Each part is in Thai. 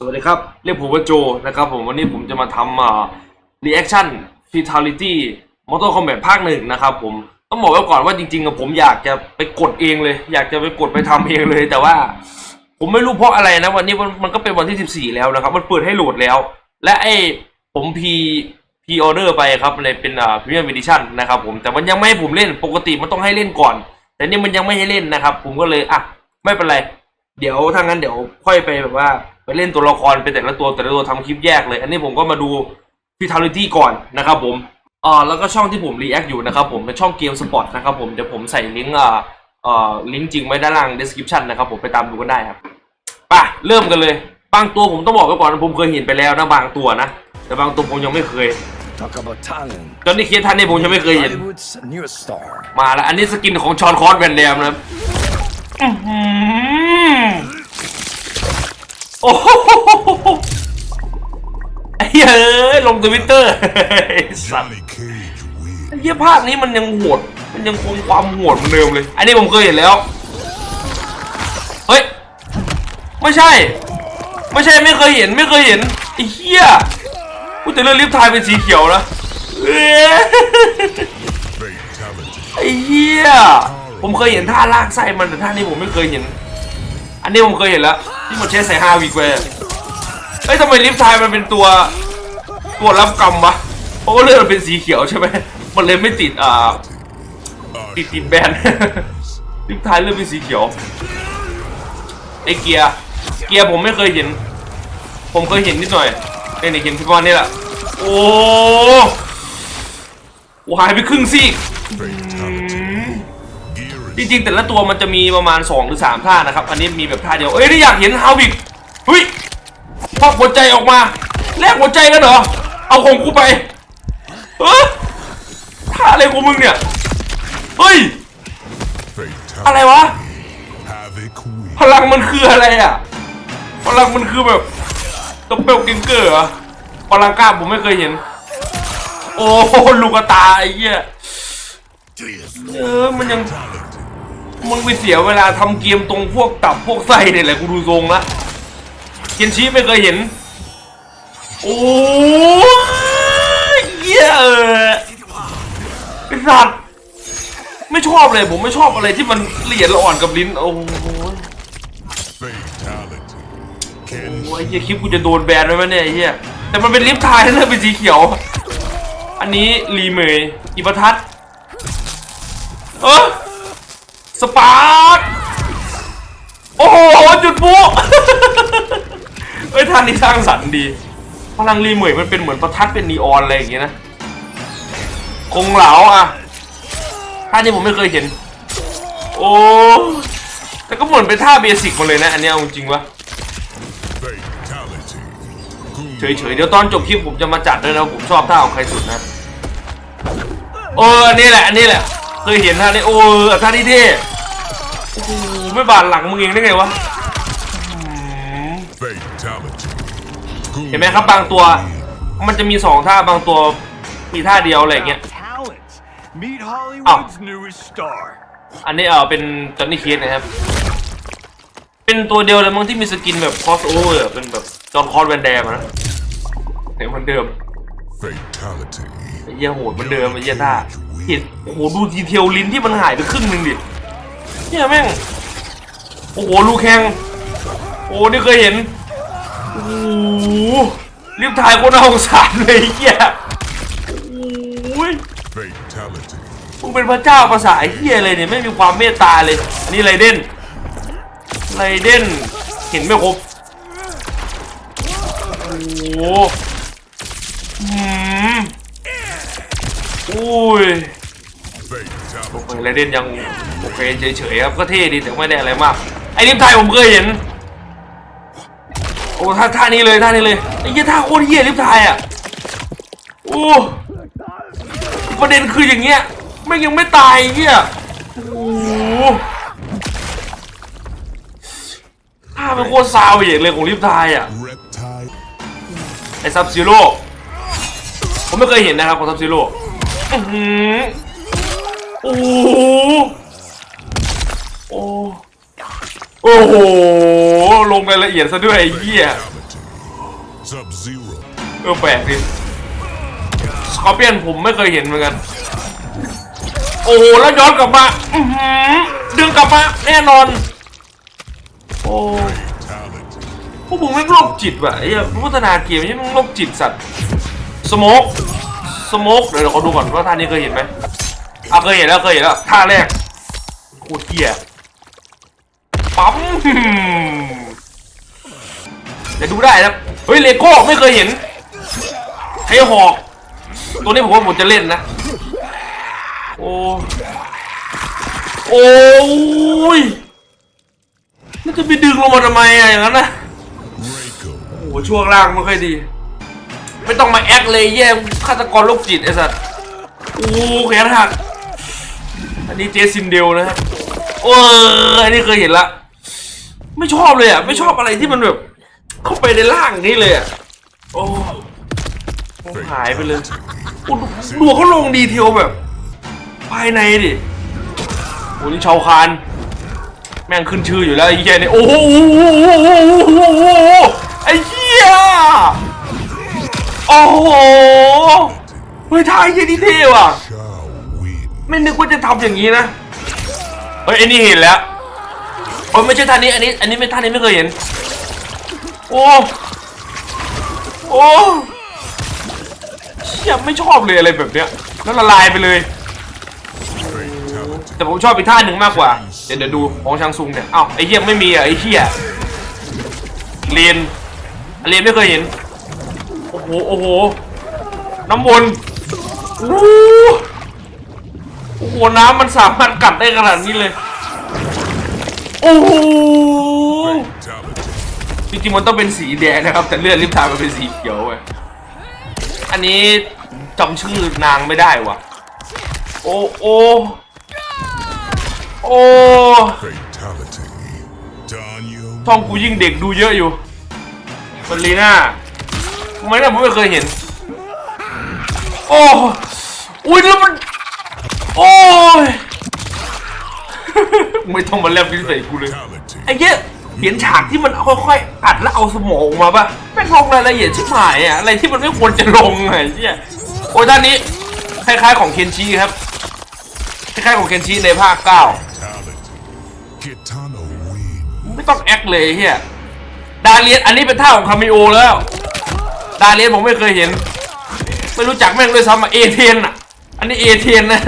สวัสดีครับ เรียกผมว่าโจนะครับผมวันนี้ผมจะมาทำอ่า reaction fatality Mortal Kombat ภาคหนึ่งนะครับผมต้องบอกไว้ก่อนว่าจริงๆอะผมอยากจะไปกดเองเลย อยากจะไปกดไปทำเองเลย แต่ว่า ผมไม่รู้เพราะอะไรนะวันนี้มันมันก็เป็นวันที่ 14 แล้วนะครับ มันเปิดให้โหลดแล้ว และไอ้ผมพีพีออเดอร์ไปครับในเป็นอ่าพรีเมียม d ิชั่นนะครับผมแต่มันยังไม่ให้ผมเล่นปกติมันต้องให้เล่นก่อน แต่นี่มันยังไม่ให้เล่นนะครับ ผมก็เลยอะไม่เป็นไร เดี๋ยวถ้างั้นเดี๋ยวค่อยไปแบบว่า ไปเล่นตัวละครเป็นแต่ละตัวแต่ละตัวทำคลิปแยกเลย อันนี้ผมก็มาดู Vitality ก่อนนะครับผมอ่าแล้วก็ช่องที่ผมรีแอคอยู่นะครับผมเป็นช่องเกมสปอร์ตนะครับผมเดี๋ยวผมใส่ลิงก์อ่าอ่าลิงก์จริงไว้ด้านล่าง description นะครับผมไปตามดูกันได้ครับไปเริ่มกันเลย บางตัวผมต้องบอกไว้ก่อนนะผมเคยเห็นไปแล้วนะบางตัวนะ แต่บางตัวผมยังไม่เคย Talk about talent. จนนี่เคสท่านนี่ผมยังไม่เคยเห็น Hollywood's newest star. มาแล้วอันนี้สกินของชอนคอร์สแวนแดมนะครับ อื้อหือ โอ้โหไอ้เหี้ยเอ้ยลงทวิตเตอร์สัตว์ Johnny Cage wins. ไอ้เหี้ยภาคนี้มันยังโหด มันยังคงความโหดเหมือนเดิมเลย อันนี้ผมเคยเห็นแล้ว เฮ้ย ไม่ใช่ ไม่ใช่ไม่เคยเห็นไม่เคยเห็นไอ้เหี้ยกูแต่เรื่องลิฟต์ไทยเป็นสีเขียวนะเอ้ย Fatality. ไอ้เหี้ย ผมเคยเห็นท่าลากไส้มันแต่ท่านี้ผมไม่เคยเห็น อันนี้ผมเคยเห็นแล้วที่มันใช้ใส่ฮาวิกเว้ยเอ้ยทำไมลิฟต์ไทยมันเป็นตัวตัวรับกรรมวะเพราะว่าเลือดมันเป็นสีเขียวใช่ไหมมันเลยไม่ติดอ่าติดติดแบนลิฟต์ไทยเลือดเป็นสีเขียวไอเกียร์เกียร์ผมไม่เคยเห็น ผมเคยเห็นนิดหน่อยในในเกมที่ว่านี่แหละโอ้โหหายไปครึ่งซีก จริงๆ แต่ละตัวมันจะมีประมาณ 2 หรือ 3 ท่านะครับ อันนี้มีแบบท่าเดียว เอ้ยนี่อยากเห็นฮาวิกเฮ้ยพอกหัวใจออกมาแลกหัวใจกันเหรอ เอาของกูไปเออท่าอะไรของมึงเนี่ย เฮ้ย อะไรวะ พลังมันคืออะไรอะ พลังมันคือแบบตบเปลกิงเกอร์เหรอพลังกล้าผมไม่เคยเห็น โอ้โหลูกตาไอ้เหี้ยเออมันยัง มึงไปเสียเวลาทำเกมตรงพวกตับพวกไส้เนี่ยแหละกูดูทรงละเคนชิไม่เคยเห็น โอ้ยเยเออไอสัตว์ไม่ชอบเลยผมไม่ชอบอะไรที่มันละเอียดละอ่อนกับลิ้น โอ้ยโอ้ยเฮียคลิปกูจะโดนแบนไหมเนี่ยเฮียแต่มันเป็นลิฟต์ไทายนะเป็นสีเขียว อันนี้รีเมย์อิปทัศเออ สปาร์ตโอ้โหจุดบุเอ้ยท่านนี้สร้างสรรค์ดี พลังรีเมย์มันเป็นเหมือนประทัดเป็นนีออนอะไรอย่างเงี้ยนะคงเหลาอะท่านี้ผมไม่เคยเห็น โอ้แต่ก็เหมือนเป็นท่าเบสิกหมาเลยนะ อันนี้เอาจริงวะเฉยๆ เดี๋ยวตอนจบคลิปผมจะมาจัดด้วยนะว่าผมชอบท่าของใครสุดนะ เอออันนี้แหละอันนี้แหละ เคยเห็นท่านี้โอ้เออท่านี้เท่โอ้โหไม่บาดหลังมึงเองได้ไงวะ Fatality. เห็นไหมครับบางตัว มันจะมีสองท่าบางตัวมีท่าเดียวอะไรอย่างเงี้ย Talent. Meet Hollywood's newest star. อันนี้เออเป็นจอห์นนี่เคสนะครับ เป็นตัวเดียวเลยมั้งที่มีสกินแบบคอสโอเวอร์เป็นแบบจอห์นคอสแวนแดมอะนะเห็นเหมือนเดิม Fatality. ไอ้เหี้ยโหดเหมือนเดิมไอ้เหี้ยท่า เห็นโอ้โหดูดีเทลลิ้นที่มันหายไปครึ่งหนึ่งดิเนี่ยแม่งโอ้โหลูกแข้งโอ้นี่เคยเห็นโอ้โหรีบถ่ายคนเอาสงสารเลยเหี้ยโอ้ยมึงเป็นพระเจ้าภาษาเหี้ยเลยเนี่ยไม่มีความเมตตาเลยอันนี้ไรเด่นไรเด่นเห็นไม่ครบโอ้โหอืมอุ้ย โอเคไรเด่นยังโอเคเฉยๆครับก็เท่ดีแต่ไม่ได้อะไรมาก ไอ้ลิฟไทยผมเคยเห็น โอ้ท่าท่านี้เลยท่านี้เลยไอ้เหี้ยท่าโคตรเหี้ยลิฟไทยอะโอ้ประเด็นคืออย่างเงี้ยไม่ยังไม่ตายเหี้ยโอ้โหท่ามันโคตรซาวเหยเลยของลิฟไทยอะไอ้ซับซีโร่ผมไม่เคยเห็นนะครับของซับซีโร่ อื้อหือโอ้โหโอ้โอ้โห ลงรายละเอียดซะด้วยไอ้เหี้ย Fatality. Sub Zero. เออแปลกดิสกอร์เปียนผมไม่เคยเห็นเหมือนกัน โอ้โห แล้วย้อนกลับมาอือหือดึงกลับมาแน่นอน โอ้ Fatality. พวกมึงไม่งโรคจิตว่ะไอ้เหี้ยพัฒนาเกมไม่ใช่มึงโรคจิตสัตว์ สโมกสโมกเดี๋ยวเราขอดูก่อนว่าท่านี้เคยเห็นไหม อะเคยเห็นแล้วเคยเห็นแล้วท่าแรกโคตรเหี้ยปั๊มเดี๋ยดูได้นะเฮ้ยเลโก้ไม่เคยเห็นไอ้หอก ตัวนี้ผมว่าผมจะเล่นนะ โอ้โอ้ยแล้วจะไปดึงลงมาทำไมอะอย่างนั้นนะโอ้ช่วงล่างไม่ค่อยดี ไม่ต้องมาแอคเลยแย่ฆาตกรโรคจิตไอ้สัตว์โอ้แขนหัก นนี้เจซินเดลนะครับโอ้ยอันนี้เคยเห็นละ ไม่ชอบเลยอะ ไม่ชอบอะไรที่มันแบบ เข้าไปในร่างนี้เลยอะ โอ้หายไปเลยดูเขาลงดีเทลแบบ ภายในดิโอ้นี่ชาวคานแม่งขึ้นชื่ออยู่แล้วไอ้เหี้ยเนี่ยโอ้โหไอ้เหี้ยโอ้โหเฮ้ยท่าไอ้เหี้ยนี่เท่ว่ะ ไม่นึกว่าจะทำอย่างนี้นะ เฮ้ยไอ้นี่เห็นแล้วโอ้ยไม่ใช่ท่านี้ อันนี้ อันนี้ไม่ท่านี้ไม่เคยเห็น โอ้ โอ้เชี่ยไม่ชอบเลยอะไรแบบเนี้ย แล้วละลายไปเลย Fatality. แต่ผมชอบอีกท่าหนึ่งมากกว่า เดี๋ยวเดี๋ยวดูของชางซุงเนี่ยอ้าวไอ้เหี้ยไม่มีอะไอ้เหี้ยเรียนเรียนไม่เคยเห็น โอ้โห โอ้โห น้ำวนโอ้ โอ้โห น้ำมันสามารถกัดได้ขนาดนี้เลย โอ้โห จริงๆมันต้องเป็นสีแดงนะครับ แต่เลือดลิปทามันเป็นสีเขียวเว้ยอันนี้จำชื่อนางไม่ได้ว่ะโอ้โอ้โอ้ Fatality. Daniel. ช่องกูยิ่งเด็กดูเยอะอยู่มันลีน่าไมเนี่ยผมไม่เคยเห็น โอ้อุ้ยแล้วมัน โอ้ย ไม่ต้องมาแลบลิ้นใส่กูเลย Fatality. ไอ้เหี้ยเห็นฉากที่มันค่อยๆอัดแล้วเอาสมองออกมาปะแม่งลงรายละเอียดชิบหายอะอะไรที่มันไม่ควรจะลงอะไอ้เหี้ยโอ้ยด้านนี้คล้ายๆของเคนชิครับคล้ายๆของเคนชิในภาคเก้า Fatality. Kitano win. ไม่ต้องแอคเลยไอ้เฮียดาเลียนอันนี้เป็นท่าของคามิโอแล้ว ดาเลียนผมไม่เคยเห็น ไม่รู้จักแม่งด้วยซ้ำอะเอเทนอะ อันนี้เอเทนนะ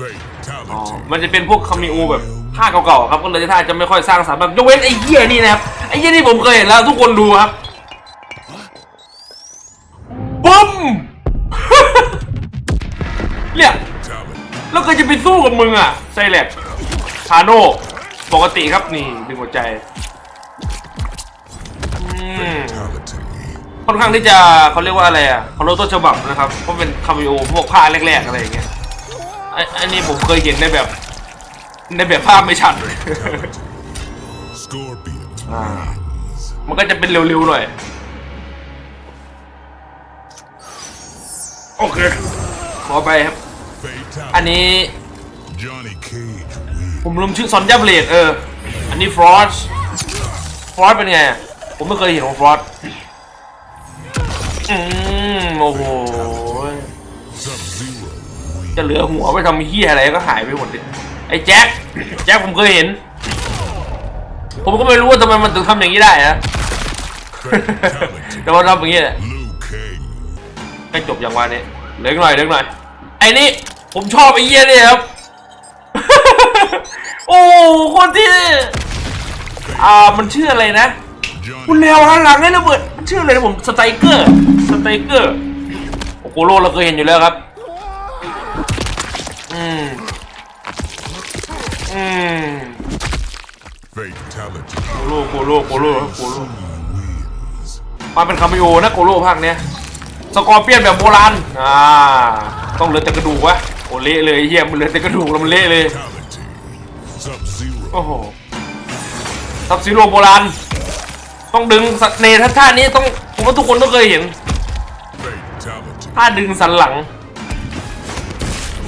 Fatality. มันจะเป็นพวกคามิโอแบบท่าเก่าๆครับ ก็เลยท่าจะไม่ค่อยสร้างสรรค์แบบยกเว้นไอ้เหี้ยนี่นะครับ ไอ้เหี้ยนี่ผมเคยเห็นแล้วทุกคนดูครับบึ้ม เนี่ย Fatality. แล้วก็จะไปสู้กับมึงอะไซแลกชาโนปกติครับนี่ดึงหัวใจ อืม Fatality. ค่อนข้างที่จะเขาเรียกว่าอะไรอะเขาลต้นฉบับนะครับเพราะเป็นคามิโอพวกผ้าแรกๆอะไรอย่างเงี้ยไอ้ไอันนี้ผมเคยเห็นในแบบ ในแบบภาพไม่ชัด Scorpion Ah. wins. มันก็จะเป็นเร็วๆหน่อย โอเค ขอไปครับ อัน Fatality. นี้ Johnny Cage wins. ผมลืมชื่อซอนยาเบลดเออ อันนี้ฟรอสฟรอสเป็นไง ผมไม่เคยเห็นของฟรอส อืมโอ้โห จะเหลือหัวไปทำเฮียอะไรก็หายไปหมดเลยไอ้แจ็คแจ็คผมเคยเห็น ผมก็ไม่รู้ว่าทำไมมันถึงทำอย่างนี้ได้นะแต่ว่าทำอย่างนี้แหละใกล้จบอย่างวันนี้เลืออีกหน่อยเลืออีกหน่อยไอ้นี่ผมชอบไอ้เหี้ยนี่ครับ โอ้คนที่ อ่ามันชื่ออะไรนะ คุณ Johnny แนวหันหลังให้ระเบิด ชื่ออะไรนะผมสไตรเกอร์ ไตรเกอร์โอโกโร่เราเคยเห็นอยู่แล้วครับ อืม อืม Fatality. โกโร่โกโร่โกโร่ครับโกโร่ Wins. มาเป็นคาเมโอนะโกโร่ภาคเนี้ยสกอร์เปียนแบบโบราณ อ่า ต้องเหลือแต่กระดูกวะโอเละเลยไอ้เฮียมันเหลือแต่กระดูกแล้วมันเละเลย Fatality. Sub Zero. โอ้โหทับซีโร่โบราณ ต้องดึงสเนท่าท่านี้ต้องผมว่าทุกคนต้องเคยเห็น Fatality. ท่าดึงสันหลัง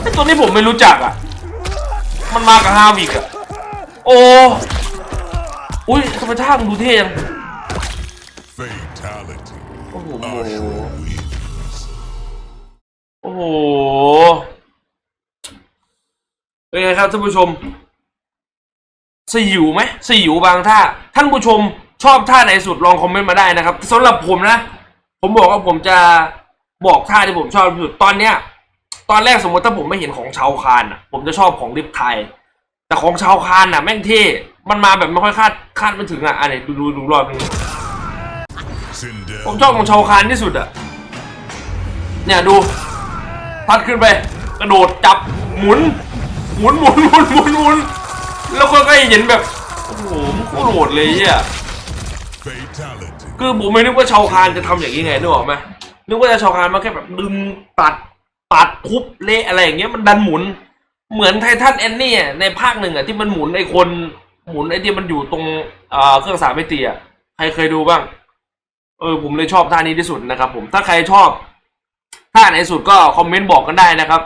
ไอ้ตัวนี้ผมไม่รู้จักอะ มันมากับฮาวิกอะ โอ้อุ้ยทำไมท่ามันดูเท่ยัง Fatality. โอ้ผม Our hero wins. โอ้โหเป็นไงครับท่านผู้ชมสยิวไหมสยิวบางท่า ท่านผู้ชมชอบท่าไหนสุดลองคอมเมนต์มาได้นะครับสำหรับผมนะ ผมบอกว่าผมจะ บอกท่าที่ผมชอบที่สุดตอนเนี้ย ตอนแรกสมมติถ้าผมไม่เห็นของชาวคานอะ ผมจะชอบของลิฟไทย แต่ของชาวคานอะ แม่งเท่มันมาแบบไม่ค่อยคาดคาดไม่ถึงอะอะไหนดูดูดูรอบนึงผมชอบของชาวคานที่สุดอะ เนี่ยดูพัดขึ้นไป กระโดดจับหมุน หมุนหมุนหมุนหมุนหมุนแล้วก็ก็เห็นแบบโอ้โหมันโคตรโหดเลยอะ Fatality. คือผมไม่นึกว่าชาวคานจะทำอย่างนี้ไงนึกออกไหม นึกว่าจะชาวคานมาแค่แบบดึงตัดปัดทุบเละอะไรอย่างเงี้ยมันดันหมุน เหมือนไททันแอนนี่ในภาคหนึ่งอะที่มันหมุนไอ้คนหมุนไอ้ที่มันอยู่ตรงเครื่องสามมิติอะใครเคยดูบ้าง เออผมเลยชอบท่านี้ที่สุดนะครับ ผมถ้าใครชอบท่าไหนสุดก็คอมเมนต์บอกกันได้นะครับ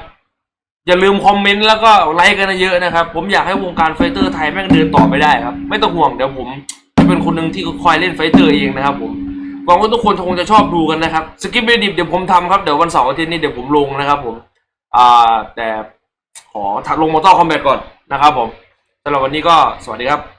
อย่าลืมคอมเมนต์แล้วก็ไลค์กันเยอะๆนะครับ ผมอยากให้วงการไฟเตอร์ไทยแม่งเดินต่อไปได้ครับ ไม่ต้องห่วงเดี๋ยวผมจะเป็นคนหนึ่งที่คอยเล่นไฟเตอร์เองนะครับผม หวังว่าทุกคนคงจะชอบดูกันนะครับสกิปเบดิบเดี๋ยวผมทำครับเดี๋ยววันเสาร์อาทิตย์นี้เดี๋ยวผมลงนะครับผมอ่าแต่ขอถัดลงมอเตอร์คอมแบทก่อนนะครับผมสำหรับวันนี้ก็สวัสดีครับ